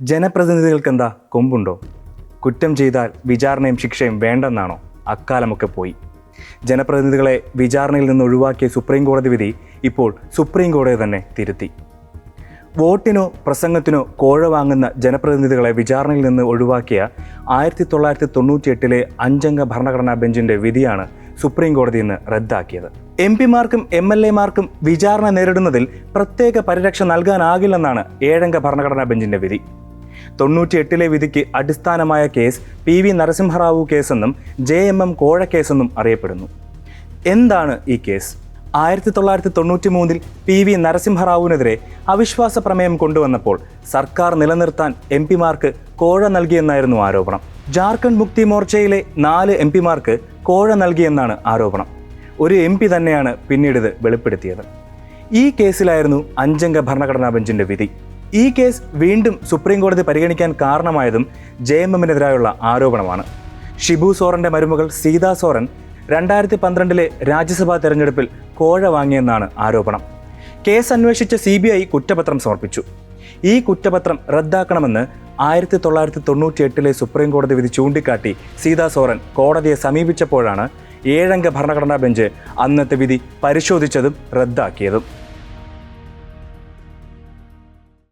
ജനപ്രതിനിധികൾക്കെന്താ കൊമ്പുണ്ടോ? കുറ്റം ചെയ്താൽ വിചാരണയും ശിക്ഷയും വേണ്ടെന്നാണോ? അക്കാലമൊക്കെ പോയി. ജനപ്രതിനിധികളെ വിചാരണയിൽ നിന്ന് ഒഴിവാക്കിയ സുപ്രീം കോടതി വിധി ഇപ്പോൾ സുപ്രീം കോടതി തന്നെ തിരുത്തി. വോട്ടിനോ പ്രസംഗത്തിനോ കോഴ വാങ്ങുന്ന ജനപ്രതിനിധികളെ വിചാരണയിൽ നിന്ന് ഒഴിവാക്കിയ ആയിരത്തി തൊള്ളായിരത്തി തൊണ്ണൂറ്റി എട്ടിലെ അഞ്ചംഗ ഭരണഘടനാ ബെഞ്ചിന്റെ വിധിയാണ് സുപ്രീം കോടതി ഇന്ന് റദ്ദാക്കിയത്. എം പിമാർക്കും എം എൽ എമാർക്കും വിചാരണ നേരിടുന്നതിൽ പ്രത്യേക പരിരക്ഷ നൽകാനാകില്ലെന്നാണ് ഏഴംഗ ഭരണഘടനാ ബെഞ്ചിന്റെ വിധി. തൊണ്ണൂറ്റി എട്ടിലെ വിധിക്ക് അടിസ്ഥാനമായ കേസ് പി വി നരസിംഹറാവു കേസെന്നും ജെ എം എം കോഴ കേസെന്നും അറിയപ്പെടുന്നു. എന്താണ് ഈ കേസ്? ആയിരത്തി തൊള്ളായിരത്തി തൊണ്ണൂറ്റി മൂന്നിൽ പി വി നരസിംഹറാവുവിനെതിരെ അവിശ്വാസ പ്രമേയം കൊണ്ടുവന്നപ്പോൾ സർക്കാർ നിലനിർത്താൻ എം പിമാർക്ക് കോഴ നൽകിയെന്നായിരുന്നു ആരോപണം. ജാർഖണ്ഡ് മുക്തി മോർച്ചയിലെ നാല് എം പിമാർക്ക് കോഴ നൽകിയെന്നാണ് ആരോപണം. ഒരു എം പി തന്നെയാണ് പിന്നീട് ഇത് വെളിപ്പെടുത്തിയത്. ഈ കേസിലായിരുന്നു അഞ്ചംഗ ഭരണഘടനാ ബെഞ്ചിന്റെ വിധി. ഈ കേസ് വീണ്ടും സുപ്രീം കോടതി പരിഗണിക്കാൻ കാരണമായതും ജെ എം എമ്മിനെതിരായുള്ള ആരോപണമാണ്. ഷിബു സോറന്റെ മരുമകൾ സീതാ സോറൻ രണ്ടായിരത്തി പന്ത്രണ്ടിലെ രാജ്യസഭാ തെരഞ്ഞെടുപ്പിൽ കോഴ വാങ്ങിയെന്നാണ് ആരോപണം. കേസ് അന്വേഷിച്ച സി ബി ഐ കുറ്റപത്രം സമർപ്പിച്ചു. ഈ കുറ്റപത്രം റദ്ദാക്കണമെന്ന് ആയിരത്തി തൊള്ളായിരത്തി തൊണ്ണൂറ്റി എട്ടിലെ സുപ്രീം കോടതി വിധി ചൂണ്ടിക്കാട്ടി സീതാ സോറൻ കോടതിയെ സമീപിച്ചപ്പോഴാണ് ഏഴംഗ ഭരണഘടനാ ബെഞ്ച് അന്നത്തെ വിധി പരിശോധിച്ചതും റദ്ദാക്കിയതും.